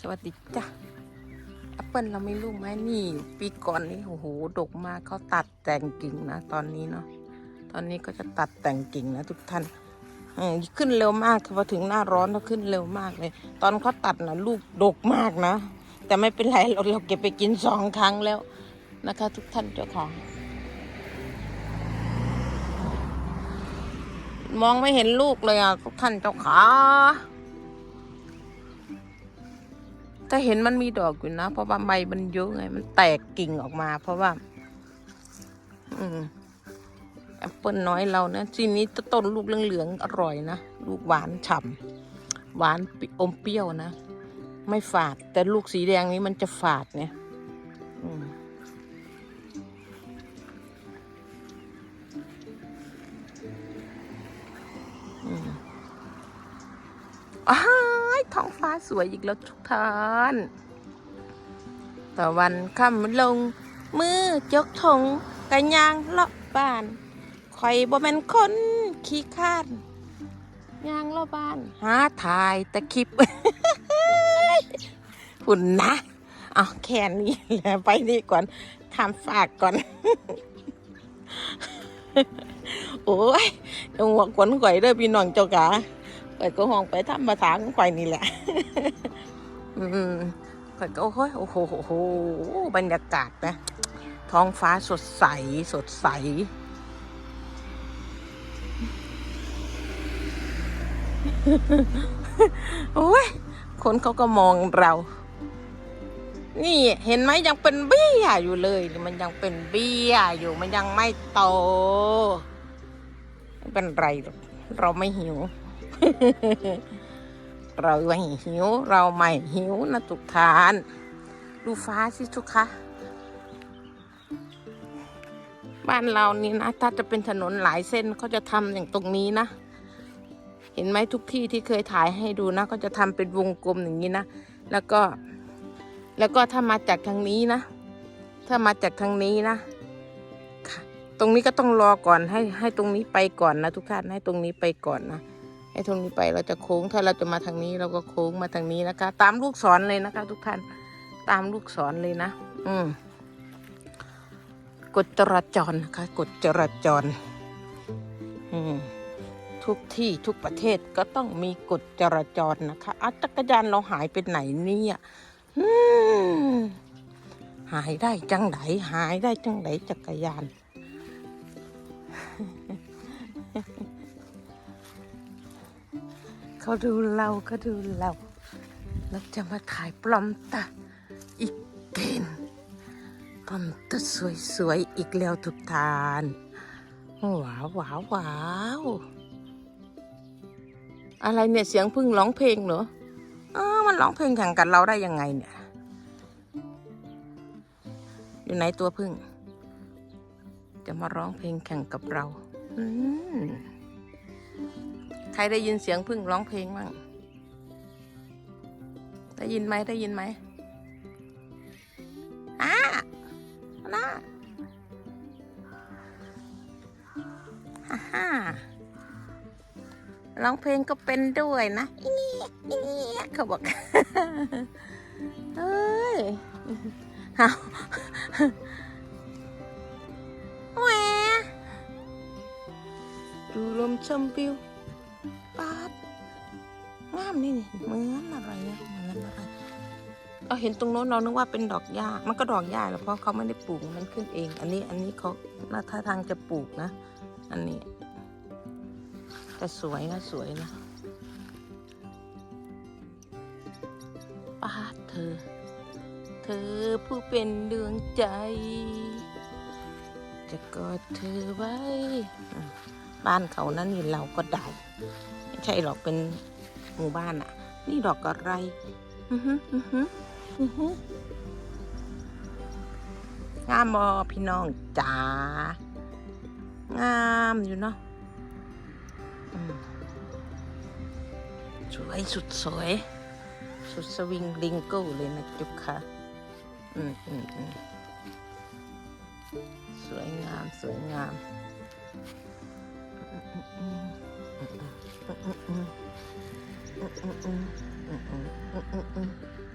สวัสดีจ้ะแอปเปิลเราไม่รู้ไหมนี่ ปีก่อนนี่โอ้โหดกมากเขาตัดแต่งกิ่งนะ ตอนนี้เนาะตอนนี้ก็จะตัดแต่งกิ่งนะทุกท่านขึ้นเร็วมากพอถึงหน้าร้อนก็ขึ้นเร็วมากเลย ตอนเขาตัดนะลูกดกมากนะ แต่ไม่เป็นไรเราเราเก็บไปกินสองครั้งแล้วนะคะ ทุกท่านเจ้าค่ะมองไม่เห็นลูกเลยอะทุกท่านเจ้าขา แต่เห็นมันมีดอกอยู่นะ เพราะว่าใบมันเยอะไง มันแตกกิ่งออกมา เพราะว่า อืมแอปเปิลน้อยเรานะทีนี้ต้นลูกเหลืองๆอร่อยนะ ลูกหวานฉ่ำหวานอมเปรี้ยวนะ ไม่ฝาด แต่ลูกสีแดงนี้มันจะฝาดเนี่ยอ้า ท้องฟ้าสวยอีกแล้วทุกท่านตะวันค่ำลง มือยกถงกันยางเลาะบ้านคอยบ่แม่นคนขี้ข้านยางเลาะบ้าน หาถ่ายตะคลิปหุ่นนะเอาแค่นี้แหละไปนี่ก่อนทำฝากก่อน โอ้ยยังหัวขวนข่อยเด้อพี่น้องเจ้ากา ข่อยก็ห้องไปทำภาษาของข่อยนี่แหละ อืมข่อยก็โอ้ยโอ้โหโอ้โหบรรยากาศนะ ท้องฟ้าสดใสสดใส โอ้ย คนเขาก็มองเรา นี่เห็นไหมยังเป็นเบี้ยอยู่เลย มันยังเป็นเบี้ยอยู่มันยังไม่โตไม่เป็นไรหรอกเราไม่หิว เราไม่หิว เราไม่หิวนะทุกทาน ดูฟ้าสิทุกคะ บ้านเรานี่นะ ถ้าจะเป็นถนนหลายเส้นเขาจะทำอย่างตรงนี้นะ เห็นไหมทุกที่ที่เคยถ่ายให้ดูนะเขาจะทำเป็นวงกลมอย่างนี้นะ แล้วก็ แล้วก็ถ้ามาจากทางนี้นะ ถ้ามาจากทางนี้นะตรงนี้ก็ต้องรอก่อนให้ให้ตรงนี้ไปก่อนนะทุกท่านให้ตรงนี้ไปก่อนนะ ให้ตรงนี้ไปเราจะโค้งถ้าเราจะมาทางนี้เราก็โค้งมาทางนี้นะคะ ตามลูกศรเลยนะคะ ทุกท่านตามลูกศรเลยนะ อืมกฎจราจรนะคะกฎจราจร อืมทุกที่ทุกประเทศก็ต้องมีกฎจราจรนะคะอาจักรยานเราหายไปไหนเนี่ยหายได้จังไหนหายได้จังไหนจักรยาน เขาดูเราเขาดูเราเราจะมาถ่ายปลอมตาอีกเกนปลอมตาสวยๆอีกแล้วทุกทานว้าวว้าวว้าวอะไรเนี่ยเสียงพึ่งร้องเพลงเหรอเออมันร้องเพลงแข่งกันเราได้ยังไงเนี่ย อยู่ไหนตัวพึ่ง จะมาร้องเพลงแข่งกับเรา อืม ใครได้ยินเสียงพึ่งร้องเพลงบ้างได้ยินไหมได้ยินไหมอ่าน่าฮ่าฮ่าร้องเพลงก็เป็นด้วยนะอีเงี้ยอีเงี้ยเขาบอกเฮ้ยเอาแหวดูลมชมวิว นี่นี่เหมือนอะไรเนี่ยเหมือนอะไรเราเห็นตรงโน้นเรานึกว่าเป็นดอกหญ้า มันก็ดอกหญ้าแหละเพราะเขาไม่ได้ปลูกมันขึ้นเอง อันนี้อันนี้เขาน่าท่าทางจะปลูกนะ อันนี้ แต่สวยนะสวยนะป้าเธอ เธอผู้เป็นดวงใจ จะกอดเธอไว้ บ้านเขานั่นนี่เราก็ได้ ไม่ใช่หรอกเป็น หมู่บ้านอะนี่ดอกอะไรอือหืออื้อหืออื้อหืองามบอพี่น้องจ๋างามอยู่เนาะสวยสุดสวย สุดสวิงลิงโก้เลยนะจุกค่ะอืมอืมอืมสวยงามสวยงาม 嗯嗯嗯嗯嗯嗯嗯嗯。